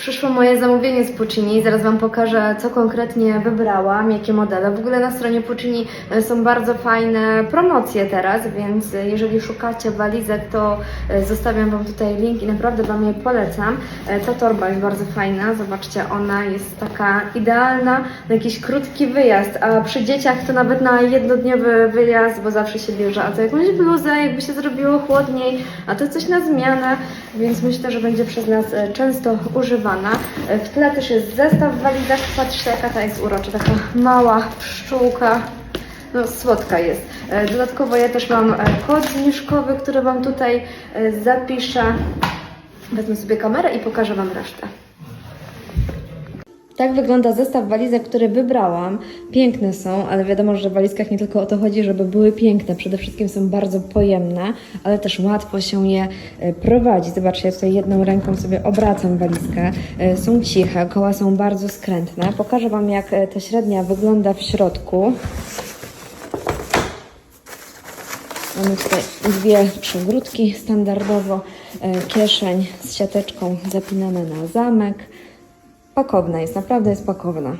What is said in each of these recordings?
Przyszło moje zamówienie z Puccini. Zaraz Wam pokażę, co konkretnie wybrałam, jakie modele. W ogóle na stronie Puccini e, są bardzo fajne promocje teraz, więc e, jeżeli szukacie walizek, to e, zostawiam Wam tutaj link i naprawdę Wam je polecam. Ta torba jest bardzo fajna. Zobaczcie, ona jest taka idealna na jakiś krótki wyjazd, a przy dzieciach to nawet na jednodniowy wyjazd, bo zawsze się bierze, a to jakąś bluzę, jakby się zrobiło chłodniej, a to coś na zmianę, więc myślę, że będzie przez nas często używana. W tle też jest zestaw w walizach. Patrzcie, jaka ta jest urocza, taka mała pszczółka. No, słodka jest. E, Dodatkowo ja też mam e, kod zniżkowy, który Wam tutaj e, zapiszę. Wezmę sobie kamerę i pokażę Wam resztę. Tak wygląda zestaw walizek, który wybrałam. Piękne są, ale wiadomo, że w walizkach nie tylko o to chodzi, żeby były piękne. Przede wszystkim są bardzo pojemne, ale też łatwo się je e, prowadzi. Zobaczcie, ja tutaj jedną ręką sobie obracam walizkę. E, Są ciche, koła są bardzo skrętne. Pokażę Wam, jak e, ta średnia wygląda w środku. Mamy tutaj dwie przegródki standardowo, kieszeń z siateczką zapinane na zamek. Pakowna jest, naprawdę jest pakowna.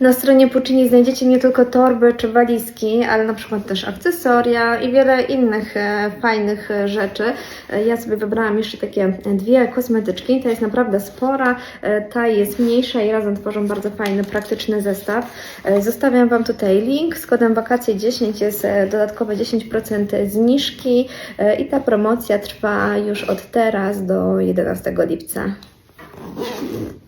Na stronie Puccini znajdziecie nie tylko torby czy walizki, ale na przykład też akcesoria i wiele innych e, fajnych e, rzeczy. E, ja sobie wybrałam jeszcze takie dwie kosmetyczki. Ta jest naprawdę spora, ta jest mniejsza i razem tworzą bardzo fajny, praktyczny zestaw. Zostawiam Wam tutaj link. Z kodem wakacje 10 jest dodatkowe 10% zniżki i ta promocja trwa już od teraz do 11 lipca. Thank you.